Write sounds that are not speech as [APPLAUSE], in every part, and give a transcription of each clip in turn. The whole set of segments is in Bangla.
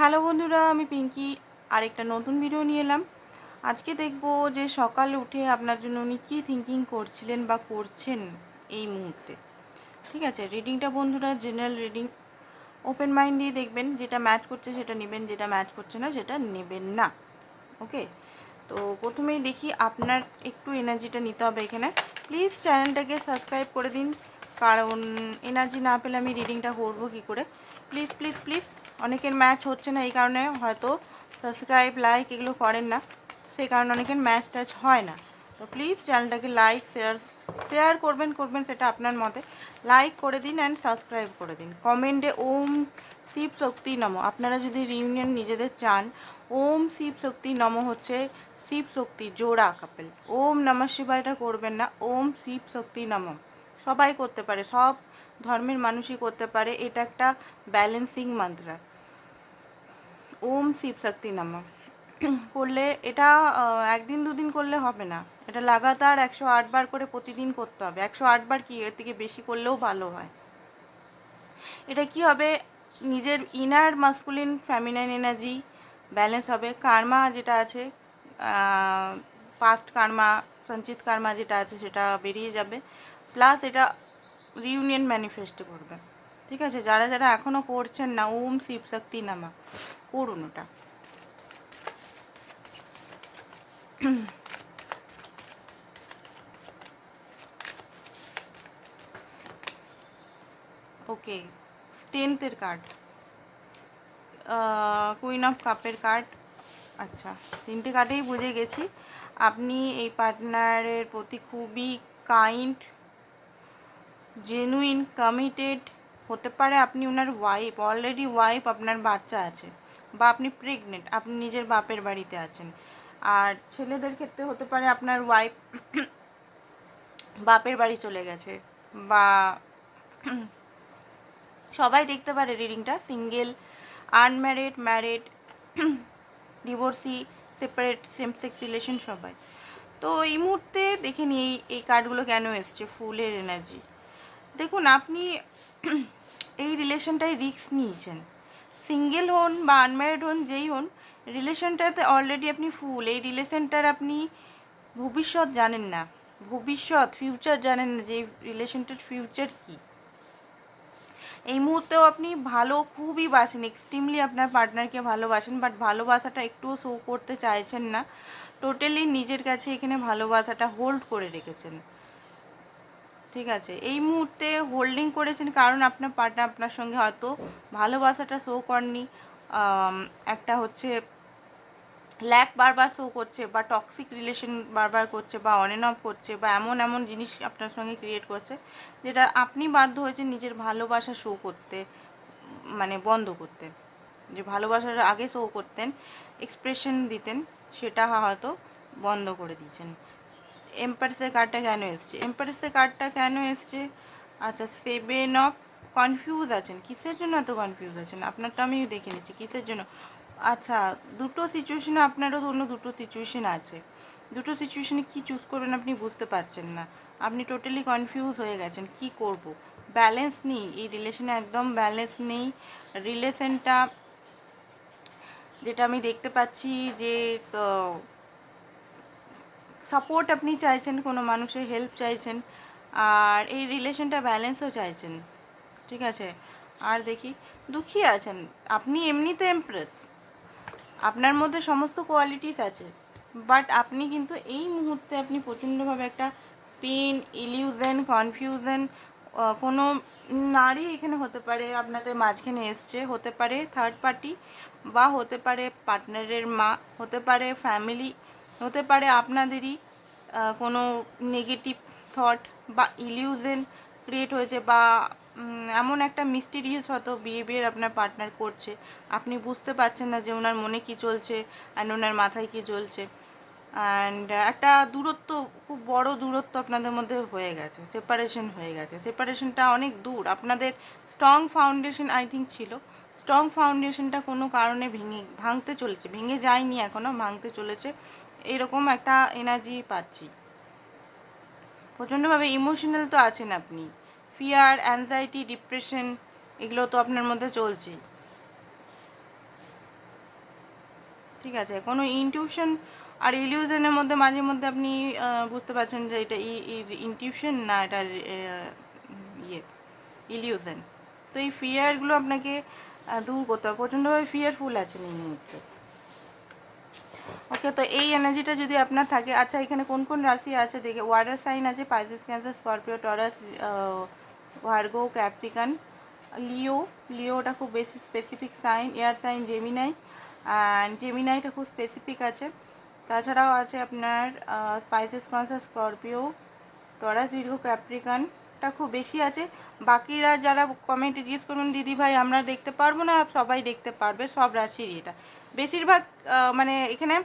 হ্যালো বন্ধুরা, আমি পিঙ্কি। আরেকটা নতুন ভিডিও নিয়ে এলাম। আজকে দেখব যে সকালে উঠে আপনার জন্য উনি কী থিঙ্কিং করছিলেন বা করছেন এই মুহূর্তে। ঠিক আছে রিডিংটা বন্ধুরা জেনারেল রিডিং ওপেন মাইন্ড দিয়ে দেখবেন, যেটা ম্যাচ করছে সেটা নেবেন, যেটা ম্যাচ করছে না সেটা নেবেন না। ওকে তো প্রথমেই দেখি আপনার একটু এনার্জিটা নিতে হবে এখানে। প্লিজ চ্যানেলটাকে সাবস্ক্রাইব করে দিন। কারণ এনার্জি না পেলে আমি রিডিংটা করব কী করে? প্লিজ প্লিজ প্লিজ অনেকের ম্যাচ হচ্ছে না, এই কারণে হয়তো সাবস্ক্রাইব লাইক এগুলো করেন না। সেই কারণে অনেকের ম্যাচ ট্যাচ হয় না। তো প্লিজ চ্যানেলটাকে লাইক শেয়ার শেয়ার করবেন করবেন সেটা আপনার মতে। লাইক করে দিন অ্যান্ড সাবস্ক্রাইব করে দিন। কমেন্টে ওম শিব শক্তি নম। আপনারা যদি রিউনিয়ন নিজেদের চান, ওম শিব শক্তি নম হচ্ছে শিব শক্তি জোড়া কাপেল ওম নমঃ শিবায়টা করবেন না, ওম শিব শক্তি নম। সবাই করতে পারে, সব ধর্মের মানুষই করতে পারে। এটা একটা ব্যালেন্সিং মন্ত্র ওম শিব শক্তি নম করলে এটা একদিন দুদিন করলে হবে না। এটা লাগাতার একশো আট বার করে প্রতিদিন করতে হবে। একশো আট বার কি, এর থেকে বেশি করলেও ভালো হয়। এটা কি হবে? নিজের inner masculine feminine energy balance হবে। কার্মা যেটা আছে পাস্ট কার্মা সঞ্চিত কার্মা যেটা আছে, সেটা বেরিয়ে যাবে। প্লাস এটা রিউনিয়ন ম্যানিফেস্ট করবে। ঠিক আছে? যারা যারা এখনও করছেন না, ওম শিব শক্তি নামা করুন ওটা। ওকে টেন্থের কার্ড কুইন অফ কাপের কার্ড আচ্ছা তিনটে কার্ডেই বুঝে গেছি। আপনি এই পার্টনারের প্রতি খুবই কাইন্ড জেনুইন কমিটেড হতে পারে, আপনি ওনার ওয়াইফ অলরেডি ওয়াইফ আপনার বাচ্চা আছে বা আপনি প্রেগনেন্ট আপনি নিজের বাপের বাড়িতে আছেন। আর ছেলেদের ক্ষেত্রে হতে পারে আপনার ওয়াইফ [COUGHS] বাপের বাড়ি চলে গেছে বা [COUGHS] সবাই দেখতে পারে রিডিংটা single unmarried married divorcee separate same sex relation সবাই। তো এই মুহূর্তে দেখে নিই এই কার্ডগুলো কেন এসছে, ফুলের এনার্জি দেখুন, আপনি [CLEARS THROAT] এই রিলেশনটায় রিস্ক নিয়েছেন। সিঙ্গেল হন বা আনম্যারিড হন, যেই হন, রিলেশনটাতে অলরেডি আপনি ফুল এই রিলেশনটার আপনি ভবিষ্যৎ জানেন না। ভবিষ্যৎ ফিউচার জানেন না যে রিলেশনটার ফিউচার কী। এই মুহূর্তেও আপনি ভালো, খুবই বাসেন এক্সট্রিমলি আপনার পার্টনারকে ভালোবাসেন বাট ভালোবাসাটা একটুও শো করতে চাইছেন না। টোটালি নিজের কাছে এখানে ভালোবাসাটা হোল্ড করে রেখেছেন। ঠিক আছে। এই মুহূর্তে হোল্ডিং করেছেন কারণ আপনার পার্টনার আপনার সঙ্গে হয়তো ভালোবাসাটা শো করেনি একটা হচ্ছে ল্যাক বারবার শো করছে বা টক্সিক রিলেশন বারবার করছে বা অন অফ করছে বা এমন এমন জিনিস আপনার সঙ্গে ক্রিয়েট করছে, যেটা আপনি বাধ্য হয়েছেন নিজের ভালোবাসা শো করতে মানে বন্ধ করতে। যে ভালোবাসার আগে শো করতেন এক্সপ্রেশন দিতেন, সেটা হয়তো বন্ধ করে দিয়েছেন। এম্পারেসের কার্ডটা কেন এসছে? এম্পারেসের কার্ডটা কেন এসছে? আচ্ছা সেভেন অফ কনফিউজ আছেন। কিসের জন্য এত কনফিউজ আছেন? আপনারটা আমি দেখে নিচ্ছি, কিসের জন্য? আচ্ছা দুটো সিচুয়েশনে আপনারও অন্য দুটো সিচুয়েশন আছে। দুটো সিচুয়েশনে কি চুজ করবেন আপনি বুঝতে পারছেন না। আপনি টোটালি কনফিউজ হয়ে গেছেন, কি করব? ব্যালেন্স নেই, এই রিলেশনে একদম ব্যালেন্স নেই। রিলেশনটা যেটা আমি দেখতে পাচ্ছি যে সাপোর্ট আপনি চাইছেন, কোনো মানুষের হেল্প চাইছেন, আর এই রিলেশনটা ব্যালেন্সও চাইছেন, ঠিক আছে? আর দেখি, দুঃখী আছেন, আপনি এমনিতে এমপ্রেস আপনার মধ্যে সমস্ত কোয়ালিটিস আছে বাট আপনি কিন্তু এই মুহূর্তে আপনি প্রচণ্ডভাবে একটা পেন ইলিউশন কনফিউশন কোনো নারী এখানে হতে পারে, আপনাদের মাঝখানে এসছে, হতে পারে থার্ড পার্টি বা হতে পারে পার্টনারের মা, হতে পারে ফ্যামিলি হতে পারে আপনাদেরই কোনো নেগেটিভ থট বা ইলিউজেন ক্রিয়েট হয়েছে বা এমন একটা মিস্টিরিয়াস হয়তো বিহেভিয়ার আপনার পার্টনার করছে। আপনি বুঝতে পারছেন না যে ওনার মনে কি চলছে অ্যান্ড ওনার মাথায় কি চলছে। অ্যান্ড একটা দূরত্ব, খুব বড় দূরত্ব আপনাদের মধ্যে হয়ে গেছে সেপারেশন হয়ে গেছে। সেপারেশনটা অনেক দূর। আপনাদের স্ট্রং ফাউন্ডেশন আই থিঙ্ক ছিল। স্ট্রং ফাউন্ডেশনটা কোনো কারণে ভেঙে, ভাঙতে চলেছে, ভেঙে যায়নি এখনও ভাঙতে চলেছে। এরকম একটা এনার্জি পাচ্ছি। প্রচণ্ডভাবে ইমোশনাল তো আছেন আপনি। ফিয়ার অ্যাংজাইটি ডিপ্রেশন এগুলো তো আপনার মধ্যে চলছেই ঠিক আছে, কোনো ইনটিউশন আর ইলিউশনের মধ্যে মাঝে মধ্যে আপনি বুঝতে পারছেন যে এটা ইনটিউশন না এটা ইয়ে ইলিউশন তো এই ফিয়ারগুলো আপনাকে দূর করতে হবে। প্রচণ্ডভাবে ফিয়ারফুল আছেন এই মুহূর্তে। ওকে তো এই এনার্জিটা যদি আপনার থাকে আচ্ছা এখানে কোন কোন রাশি আছে? দেখে ওয়াটার সাইন আছে Pisces Cancer Scorpio Taurus Virgo Capricorn Leo লিওটা খুব বেশি specific sign air sign Gemini and জেমিনাইটা খুব স্পেসিফিক আছে। তাছাড়াও আছে আপনার Pisces Cancer Scorpio Taurus Virgo ক্যাপ্রিকানটা খুব বেশি আছে। বাকিরা যারা কমেন্টে জিজ্ঞেস করবেন দিদি ভাই, আমরা দেখতে পারব না? সবাই দেখতে পারবে, সব রাশির এটা। বেশিরভাগ মানে এখানে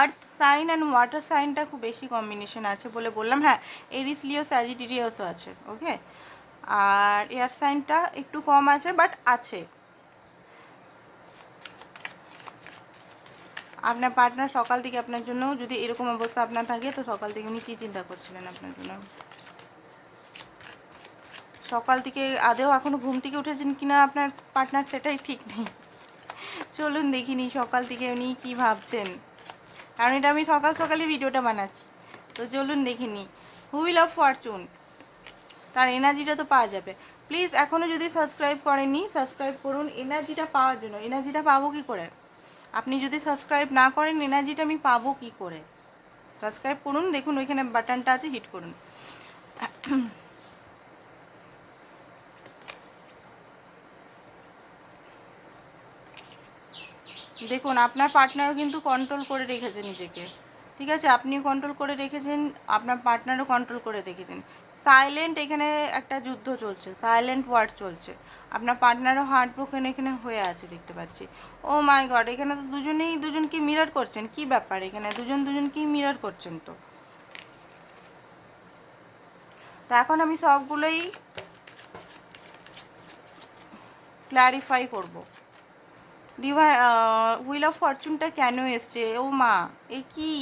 আর্থ সাইন অ্যান্ড ওয়াটার সাইনটা খুব বেশি কম্বিনেশন আছে বলে বললাম। হ্যাঁ এরিস লিও স্যাজিটেরিয়াসও আছে ওকে আর এয়ার সাইনটা একটু কম আছে বাট আছে। আপনার পার্টনার সকাল থেকে আপনার জন্য, যদি এরকম অবস্থা আপনার থাকে, তো সকাল থেকে উনি কী চিন্তা করছিলেন আপনার জন্য? সকাল থেকে আদেও এখনও ঘুম থেকে উঠেছেন কিনা আপনার পার্টনার সেটাই ঠিক নেই। চলুন দেখিনি সকাল থেকে উনি কি ভাবছেন। কারণ এটা আমি সকাল সকালে ভিডিওটা বানাচ্ছি। তো চলুন দেখিনি। Wheel of fortune. তার এনার্জিটা তো পাওয়া যাবে। প্লিজ এখনও যদি সাবস্ক্রাইব করেননি, সাবস্ক্রাইব করুন। এনার্জিটা পাওয়ার জন্য। এনার্জিটা পাবো কি করে? আপনি যদি সাবস্ক্রাইব না করেন, এনার্জিটা আমি পাবো কি করে? সাবস্ক্রাইব করুন, দেখুন ওইখানে বাটনটা আছে, হিট করুন। দেখুন, আপনার পার্টনারও কিন্তু কন্ট্রোল করে রেখেছে নিজেকে। ঠিক আছে? আপনিও কন্ট্রোল করে রেখেছেন, আপনার পার্টনারও কন্ট্রোল করে রেখেছেন। সাইলেন্ট এখানে একটা যুদ্ধ চলছে সাইলেন্ট ওয়ার্ড চলছে। আপনার পার্টনারও হার্ট ব্রোকেন এখানে হয়ে আছে, দেখতে পাচ্ছি। ও মাই গড এখানে তো দুজনেই, দুজনকে মিরর করছেন। কি ব্যাপার এখানে? দুজন দুজনকেই মিরর করছেন তো। তো এখন আমি সবগুলোই ক্ল্যারিফাই করব। ডিভাই হুইল অফ ফরচুনটা কেন এসছে? ও মা, এ কি?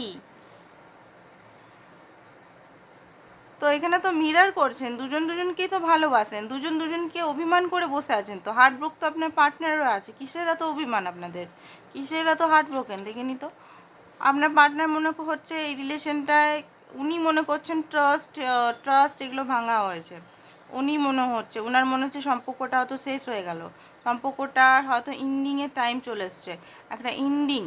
তো এখানে তো মিরার করছেন, দুজন দুজনকেই তো ভালোবাসেন, দুজন দুজনকে অভিমান করে বসে আছেন তো। হার্ট ব্রোক তো আপনার পার্টনারও আছে, কিসের এত অভিমান আপনাদের? কিসের এত হার্ট ব্রোকেন দেখেনি তো? আপনার পার্টনার মনে হচ্ছে এই রিলেশনটায় উনি মনে করছেন ট্রাস্ট ট্রাস্ট এগুলো ভাঙা হয়েছে। উনি মনে হচ্ছে ওনার মনে হচ্ছে সম্পর্কটা হয়তো শেষ হয়ে গেল। সম্পর্কটার হয়তো ইন্ডিংয়ের টাইম চলে এসছে। একটা ইন্ডিং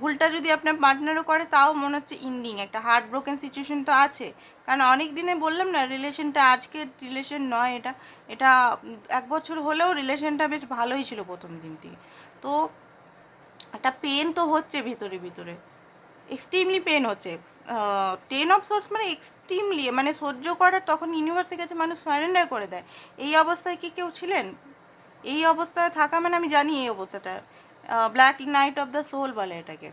ভুলটা যদি আপনার পার্টনারও করে, তাও মনে হচ্ছে ইন্ডিং একটা হার্ট ব্রোকেন সিচুয়েশন তো আছে। কারণ অনেক দিনে বললাম না রিলেশনটা আজকের রিলেশন নয়, এটা এটা এক বছর হলেও রিলেশনটা বেশ ভালোই ছিল প্রথম দিন থেকে। তো একটা পেন তো হচ্ছে ভিতরে ভিতরে। এক্সট্রিমলি পেন হচ্ছে। টেন অফ সোর্স মানে এক্সট্রিমলি মানে সহ্য করার তখন ইউনিভার্সের কাছে মানুষ সারেন্ডার করে দেয়। এই অবস্থায় কি কেউ ছিলেন? এই অবস্থায় থাকা মানে আমি জানি এই অবস্থাটা। Black night of the soul বলে এটাকে।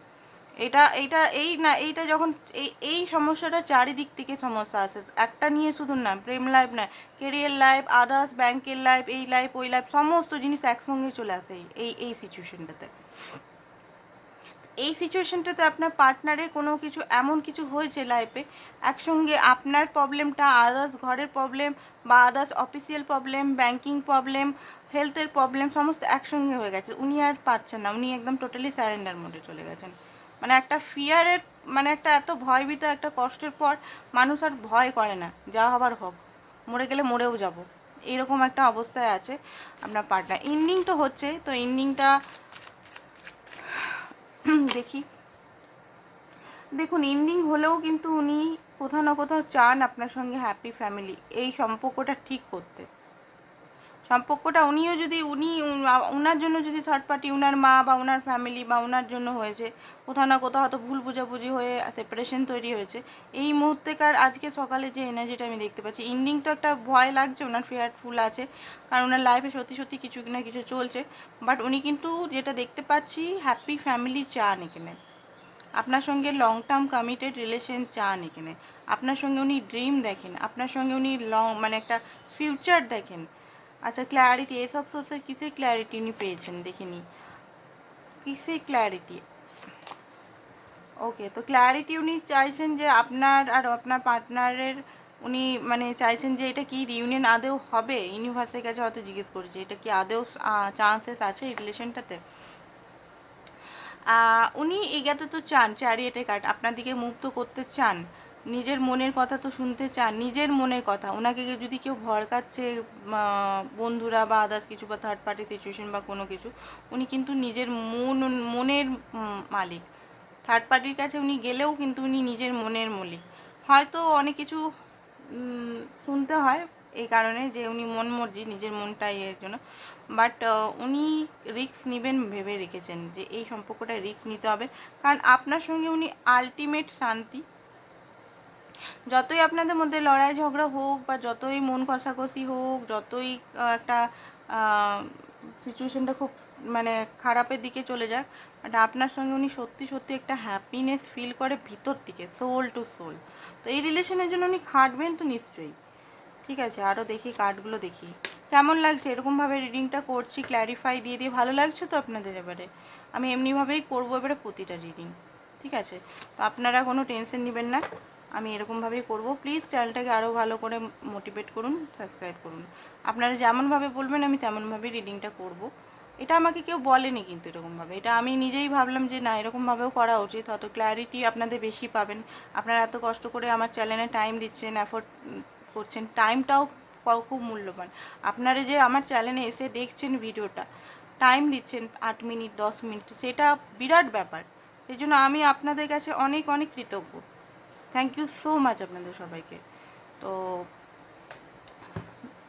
এটা, এইটা, এই না, এইটা যখন এই এই সমস্যাটা চারিদিক থেকে সমস্যা আসে একটা নিয়ে শুধু না, প্রেম লাইফ না কেরিয়ার লাইফ আদার্স ব্যাংকের লাইফ এই লাইফ ওই লাইফ সমস্ত জিনিস একসঙ্গে চলে আসে এই এই সিচুয়েশনটাতে এই সিচুয়েশনটাতে আপনার পার্টনারের কোনো কিছু, এমন কিছু হয়েছে লাইফে একসঙ্গে আপনার প্রবলেমটা আদার্স ঘরের প্রবলেম বা others official problem banking problem হেলথের প্রবলেম সমস্ত একসঙ্গে হয়ে গেছে। উনি আর পাচ্ছেন না, উনি একদম টোটালি স্যারেন্ডার মোডে চলে গেছেন। মানে একটা ফিয়ারের মানে একটা এত ভয়ভীত, একটা কষ্টের পর মানুষ আর ভয় করে না, যা হবার হোক। মরে গেলে মরেও যাব। এরকম একটা অবস্থায় আছে আপনার পার্টনার ইন্ডিং তো হচ্ছে, তো ইন্ডিংটা দেখি। দেখুন এন্ডিং হলেও কিন্তু উনি কোথাও না কোথাও চান আপনার সঙ্গে হ্যাপি ফ্যামিলি এই সম্পর্কটা ঠিক করতে। সম্পর্কটা উনিও যদি, উনি ওনার জন্য যদি থার্ড পার্টি ওনার মা বা ওনার ফ্যামিলি বা ওনার জন্য হয়েছে, কোথাও না কোথাও হয়তো ভুল বোঝাবুঝি হয়ে সেপারেশন তৈরি হয়েছে। এই মুহূর্তেকার আজকে সকালে যে এনার্জিটা আমি দেখতে পাচ্ছি ইন্ডিং তো একটা ভয় লাগছে ওনার ফেয়ারফুল আছে, কারণ ওনার লাইফে সত্যি সত্যি কিছু না কিছু চলছে বাট উনি কিন্তু যেটা দেখতে পাচ্ছি হ্যাপি ফ্যামিলি চান এখানে আপনার সঙ্গে লং টার্ম কমিটেড রিলেশন চান এখানে আপনার সঙ্গে উনি ড্রিম দেখেন, আপনার সঙ্গে উনি লং মানে একটা ফিউচার দেখেন। আচ্ছা ক্ল্যারিটি এসব সোর্সের কিসের ক্ল্যারিটি উনি পেয়েছেন? দেখে দেখিনি কিসের ক্ল্যারিটি ওকে তো ক্ল্যারিটি উনি চাইছেন যে আপনার আর আপনার পার্টনারের উনি মানে চাইছেন যে এটা কি রিউনিয়ন আদেও হবে? ইউনিভার্সের কাছে হয়তো জিজ্ঞেস করেছে, এটা কি আদেও চান্সেস আছে এই রিলেশনটাতে উনি এগাতে তো চান চ্যারিয়েটে কার্ড আপনার দিকে মুক্ত করতে চান। নিজের মনের কথা তো শুনতে চান নিজের মনের কথা। ওনাকে যদি কেউ ভড়কাচ্ছে আহ, বন্ধুরা বা আদার্স কিছু বা থার্ড পার্টি সিচুয়েশন বা কোনো কিছু উনি কিন্তু নিজের মন মনের মালিক। থার্ড পার্টির কাছে উনি গেলেও কিন্তু উনি নিজের মনের মালিক। হয়তো অনেক কিছু শুনতে হয় এই কারণে যে উনি মন মর্জি নিজের মনটা এর জন্য। বাট উনি রিস্ক নেবেন ভেবে রেখেছেন যে এই সম্পর্কটা রিক্স নিতে হবে। কারণ আপনার সঙ্গে উনি আলটিমেট শান্তি। যতই আপনাদের মধ্যে লড়াই ঝগড়া হোক বা যতই মন কষাকষি হোক, যতই একটা সিচুয়েশনটা খুব মানে খারাপের দিকে চলে যাক বাট আপনার সঙ্গে উনি সত্যি সত্যি একটা হ্যাপিনেস ফিল করে ভিতর থেকে সোল টু সোল তো এই রিলেশনের জন্য উনি খাটবেন তো নিশ্চয়ই। ঠিক আছে আরও দেখি কার্ডগুলো দেখি। কেমন লাগছে? এরকমভাবে রিডিংটা করছি ক্ল্যারিফাই দিয়ে দিয়ে, ভালো লাগছে তো আপনাদের এবারে? আমি এমনিভাবেই করব এবারে প্রতিটা রিডিং ঠিক আছে? তো আপনারা কোনো টেনশন নেবেন না। আমি এরকমভাবেই করব। প্লিজ চ্যানেলটাকে আরও ভালো করে মোটিভেট করুন সাবস্ক্রাইব করুন। আপনারা যেমনভাবে বলবেন, আমি তেমনভাবেই রিডিংটা করব। এটা আমাকে কেউ বলেনি কিন্তু এরকমভাবে এটা আমি নিজেই ভাবলাম যে, না এরকমভাবেও করা উচিত। হয়তো ক্ল্যারিটি আপনাদের বেশি পাবেন। আপনারা এত কষ্ট করে আমার চ্যানেলে টাইম দিচ্ছেন অ্যাফোর্ড করছেন টাইমটাও খুব মূল্যবান। আপনারা যে আমার চ্যানেলে এসে দেখছেন ভিডিওটা টাইম দিচ্ছেন আট মিনিট, দশ মিনিট, সেটা বিরাট ব্যাপার। সেই জন্য আমি আপনাদের কাছে অনেক অনেক কৃতজ্ঞ। থ্যাংক ইউ সো মাচ আপনাদের সবাইকে। তো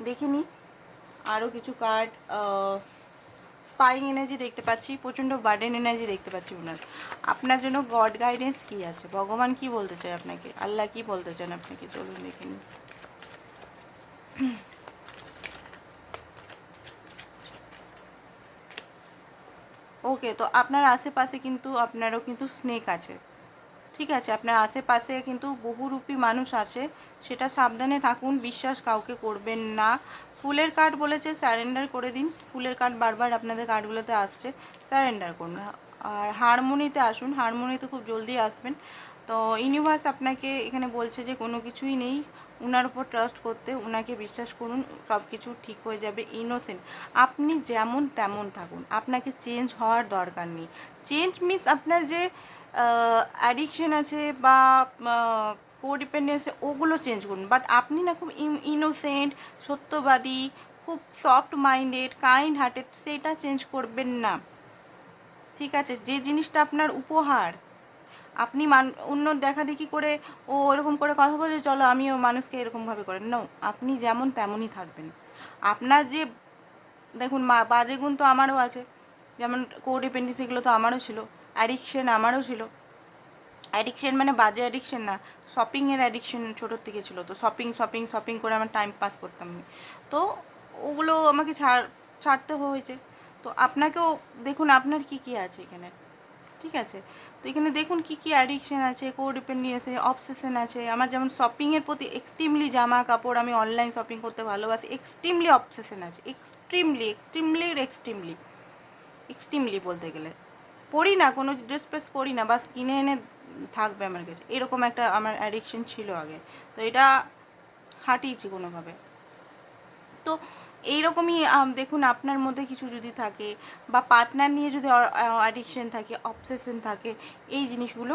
দেখিনি আরও কিছু কার্ড স্পাইং এনার্জি দেখতে পাচ্ছি, প্রচণ্ড বার্ডেন এনার্জি দেখতে পাচ্ছি ওনার। আপনার জন্য গড গাইডেন্স কী আছে? ভগবান কি বলতে চায় আপনাকে? আল্লাহ কি বলতে চান আপনাকে? চলুন দেখে নিই ওকে তো আপনার আশেপাশে কিন্তু, আপনারও কিন্তু স্নেক আছে। ঠিক আছে, আপনার আশেপাশে কিন্তু বহুরূপী মানুষ আছে, সেটা সাবধানে থাকুন, বিশ্বাস কাউকে করবেন না। ফুলের কার্ড বলেছে স্যারেন্ডার করে দিন। ফুলের কার্ড বারবার আপনাদের কার্ডগুলোতে আসছে স্যারেন্ডার করুন। আর হারমোনিতে আসুন হারমোনিতে খুব জলদি আসবেন। তো ইউনিভার্স আপনাকে এখানে বলছে যে, কোনো কিছুই নেই ওনার উপর ট্রাস্ট করতে ওনাকে বিশ্বাস করুন সব কিছু ঠিক হয়ে যাবে ইনোসেন্ট আপনি যেমন তেমন থাকুন, আপনাকে চেঞ্জ হওয়ার দরকার নেই। চেঞ্জ মিন্স আপনার যে অ্যাডিকশন আছে বা কোডিপেন্ডেন্স ওগুলো চেঞ্জ করুন। বাট আপনি না খুব ইনোসেন্ট সত্যবাদী, খুব সফট মাইন্ডেড কাইন্ড হার্টেড সেটা চেঞ্জ করবেন না। ঠিক আছে? যে জিনিসটা আপনার উপহার, আপনি মান, অন্য দেখা দেখি করে, ও এরকম করে কথা বলে চলো আমিও মানুষকে এরকমভাবে করেন নো আপনি যেমন তেমনই থাকবেন। আপনার যে, দেখুন, মা, বাজে গুণ তো আমারও আছে। যেমন কোডিপেন্ডেন্সি এগুলো তো আমারও ছিল। অ্যাডিকশন আমারও ছিল। অ্যাডিকশন মানে বাজে অ্যাডিকশন না শপিংয়ের অ্যাডিকশন ছোটোর থেকে ছিল। তো শপিং শপিং শপিং করে আমার টাইম পাস করতাম আমি তো ওগুলো আমাকে ছাড়, ছাড়তে হয়েছে। তো আপনাকেও দেখুন আপনার কি কি আছে এখানে। ঠিক আছে? তো এখানে দেখুন কি কি অ্যাডিকশন আছে কোডিপেন্ডি আছে অবসেশন আছে। আমার যেমন শপিংয়ের প্রতি এক্সট্রিমলি জামা কাপড় আমি অনলাইন শপিং করতে ভালোবাসি। এক্সট্রিমলি অবসেশন আছে। এক্সট্রিমলি এক্সট্রিমলি এক্সট্রিমলি এক্সট্রিমলি বলতে গেলে। পড়ি না, কোনো ড্রেস ফ্রেস পরি না, বাস কিনে এনে থাকবে আমার কাছে। এরকম একটা আমার অ্যাডিকশন ছিল আগে। তো এটা হাঁটিয়েছি কোনোভাবে। তো এইরকমই দেখুন, আপনার মধ্যে কিছু যদি থাকে বা পার্টনার নিয়ে যদি অ্যাডিকশন থাকে অবসেশন থাকে, এই জিনিসগুলো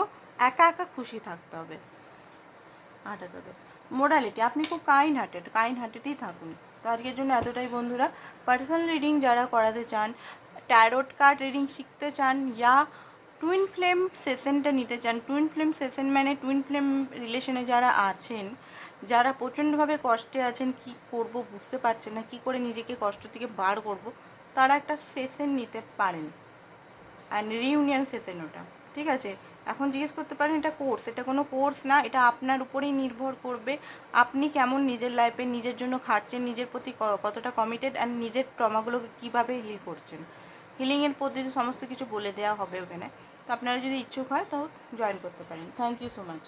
একা একা খুশি থাকতে হবে। হাঁটাতে হবে। মোডালিটি আপনি খুব কাইন্ড হার্টেড কাইন্ড হার্টেডই থাকুন। তো আজকের জন্য এতটাই বন্ধুরা। পার্সোনাল রিডিং যারা করাতে চান ট্যারোট কার্ড রিডিং শিখতে চান ইয়া টুইন ফ্লেম সেশনটা নিতে চান টুইন ফ্লেম সেশন মানে টুইন ফ্লেম রিলেশনে যারা আছেন, যারা প্রচণ্ডভাবে কষ্টে আছেন, কি করব বুঝতে পারছেন না, কি করে নিজেকে কষ্ট থেকে বার করব, তারা একটা সেশন নিতে পারেন। অ্যান্ড রিউনিয়ন সেশন ওটা, ঠিক আছে? এখন জিজ্ঞেস করতে পারেন, এটা কোর্স এটা কোনো কোর্স না, এটা আপনার উপরেই নির্ভর করবে, আপনি কেমন নিজের লাইফে নিজের জন্য খাটছেন, নিজের প্রতি কতটা কমিটেড অ্যান্ড নিজের ট্রমাগুলোকে কীভাবে হিল করছেন। হিলিংয়ের পদ্ধতি সমস্ত কিছু বলে দেওয়া হবে ওখানে, তো আপনারা যদি ইচ্ছুক হয় তো জয়েন করতে পারেন। Thank you so much